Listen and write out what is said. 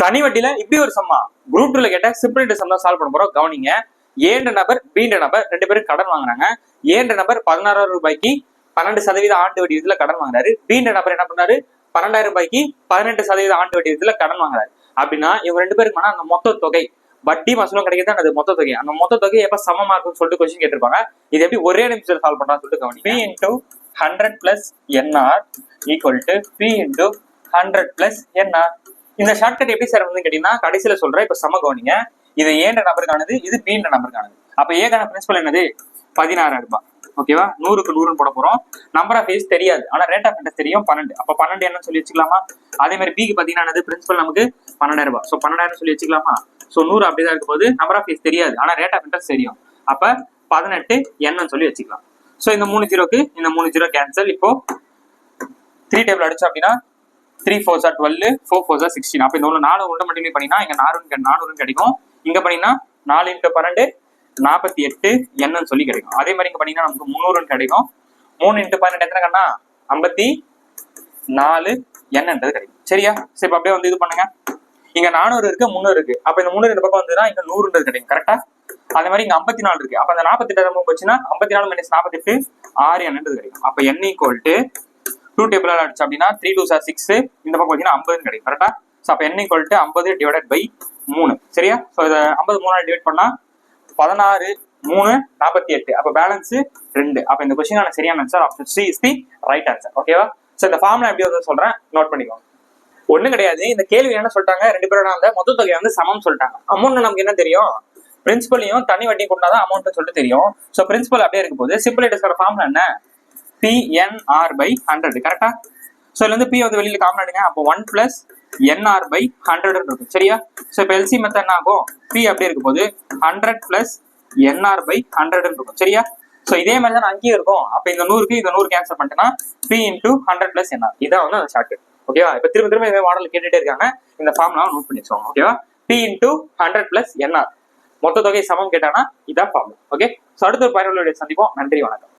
தனி வட்டியில இப்படி ஒரு சம்மா குரூப் டூல கேட்ட சிம்பிள் சம் தான் சால்வ் பண்ண போறோம். கவனிங்க. ஏன்ற நபர் பீன்ற நபர் ரெண்டு பேரும் கடன் வாங்குறாங்க. ஏன்ற நபர் பதினாறாயிரம் ரூபாய்க்கு பன்னெண்டு சதவீத ஆண்டு வட்டி விதத்துல கடன் வாங்குறாரு. பீன்ற நபர் என்ன பண்ணாரு பன்னெண்டாயிரம் ரூபாய்க்கு பதினெட்டு சதவீத ஆண்டு வட்டி விதத்துல கடன் வாங்குறாரு. அப்படின்னா இவங்க ரெண்டு பேருக்கு அந்த மொத்த தொகை வட்டி மசூலம் கிடைக்கிறது அந்த மொத்த தொகை. அந்த மொத்த தொகை எப்ப சமமா இருக்கும்னு சொல்லிட்டு கொஸ்டின் கேட்டிருப்பாங்க. இது எப்படி ஒரே நிமிஷம் சால்வ் பண்றான்னு சொல்லிட்டு கவனி P into hundred plus NR equal to P into hundred plus NR இந்த ஷார்ட்கட் எப்படி சார் வந்து கேட்டீங்கன்னா கடைசியில சொல்றேன் இப்ப சம கவனிங்க. இது ஏன்ற நபருக்கானது இது பீன்ற நபருக்கானது அப்ப ஏகான பிரின்சிபல் என்னது? பதினாறாயிரம் ரூபாய். ஓகேவா நூறுக்கு நூறுன்னு போட போறோம். நம்பர் ஆஃப் ஃபேஸ் தெரியாது. ஆனா ரேட் ஆஃப் இன்ட்ரெஸ்ட் தெரியும் பன்னெண்டு. அப்ப பன்னெண்டு என்னன்னு சொல்லி வச்சுக்கலாமா? அதே மாதிரி பிக்கு பாத்தீங்கன்னா பிரின்சிபல் நமக்கு பன்னெண்டாயிரம் ரூபாய். ஸோ பன்னெண்டாயிரம் சொல்லி வச்சுக்கலாமா? ஸோ நூறு அப்படிதான் இருக்கும் போது நம்பர் ஆஃப் ஃபேஸ் தெரியாது. ஆனா ரேட் ஆஃப் இன்ட்ரெஸ்ட் தெரியும். அப்ப பதினெட்டு என்னன்னு சொல்லி வச்சுக்கலாம். ஸோ இந்த மூணு ஜீரோக்கு இந்த மூணு ஜீரோ கேன்சல் இப்போ த்ரீ டேபிள் அடிச்சோம் அப்படின்னா three four sir twelve four four sir sixteen அப்போ இந்த ஒன்று நாலு உண்டை மட்டுமே பண்ணினா இங்கே நானூறு நானூறு கிடைக்கும். இங்கே பண்ணினா நாலு இன்ட்டு பன்னெண்டு நாற்பத்தி எட்டு என்னன்னு சொல்லி கிடைக்கும். அதே மாதிரி இங்கே பண்ணினா நமக்கு முந்நூறுன்னு கிடைக்கும். மூணு இன்ட்டு பன்னெண்டு எத்தனை கண்ணா? ஐம்பத்தி நாலு என்னன்றது கிடைக்கும். சரியா? சரி இப்போ அப்படியே வந்து இது பண்ணுங்க. இங்க நானூறு இருக்கு முந்நூறு இருக்கு. அப்ப இந்த முந்நூறு இந்த பக்கம் வந்துன்னா இங்க நூறுன்றது கிடைக்கும். கரெக்டா அதே மாதிரி இங்க ஐம்பத்தி நாலு இருக்கு. அப்ப அந்த நாற்பத்தெட்டு நம்ம போச்சுன்னா ஐம்பத்தி நாலு மைனஸ் நாற்பத்தெட்டு ஆறு என்னன்றது கிடைக்கும். அப்ப N equal to two table அடிச்சு அப்படின்னா த்ரீ டூ சார் சிக்ஸ் இந்த பக்கம் பார்த்தீங்கன்னா ஐம்பதுன்னு கிடைக்கும். கரெக்டா ஸோ அப்போ என்ன ஈக்குவல் டு ஐம்பது டிவைடட் பை மூணு. சரியா? ஸோ இதை ஐம்பது மூணால் டிவைட் பண்ணா பதினாறு மூணு நாற்பத்தி எட்டு. அப்போ பேலன்ஸ் ரெண்டு. அப்போ இந்த கொஸ்டின் சரியான answer option C is the right answer ஓகேவா ஸோ இந்த ஃபார்ம்ல எப்படி வந்து சொல்றேன். நோட் பண்ணிக்கோங்க ஒன்றும் கிடையாது. இந்த கேள்வி என்ன சொல்லிட்டாங்க? ரெண்டு பேரும் அந்த மொத்த தொகை வந்து சமம் சொல்லிட்டாங்க. அமௌண்ட் நமக்கு என்ன தெரியும்? பிரின்சிபலையும் தனி வட்டி கொண்டாதான் அமௌண்ட் சொல்லிட்டு தெரியும். ஸோ பிரின்சிபல் அப்படியே இருக்கும் போது சிம்பிள் இன்ட்ரெஸ்ட் ஃபார்ம்ல என்ன? பிஎன்ஆர் பை ஹண்ட்ரட் கரெக்டா ஸோ இதுல இருந்து பி வந்து வெளியில காமன் எடுங்க அப்போ one plus NR by hundred இருக்கும். சரியா? ஸோ இப்போ எல்சி மெத்தட் என்ன ஆகும்? பி அப்படி இருக்கும் போது hundred plus NR by hundred இருக்கும். சரியா? ஸோ இதே மாதிரி தான் அங்கேயும் இருக்கும். அப்போ இந்த நூறுக்கு இந்த நூறு கேன்சல் பண்ணிட்டேன்னா P into hundred plus NR இதான் வந்து அந்த ஷார்ட் ஓகேவா இப்போ திரும்ப திரும்ப இதே மாடல் கேட்டுட்டே இருக்காங்க. இந்த ஃபார்ம்லாம் நோட் பண்ணி ஓகேவா P into hundred plus NR மொத்த தொகை சமம் கேட்டானா இதான் ஃபார்ம் ஓகே ஸோ அடுத்த ஒரு பயனுள்ள சந்திப்போம். நன்றி வணக்கம்.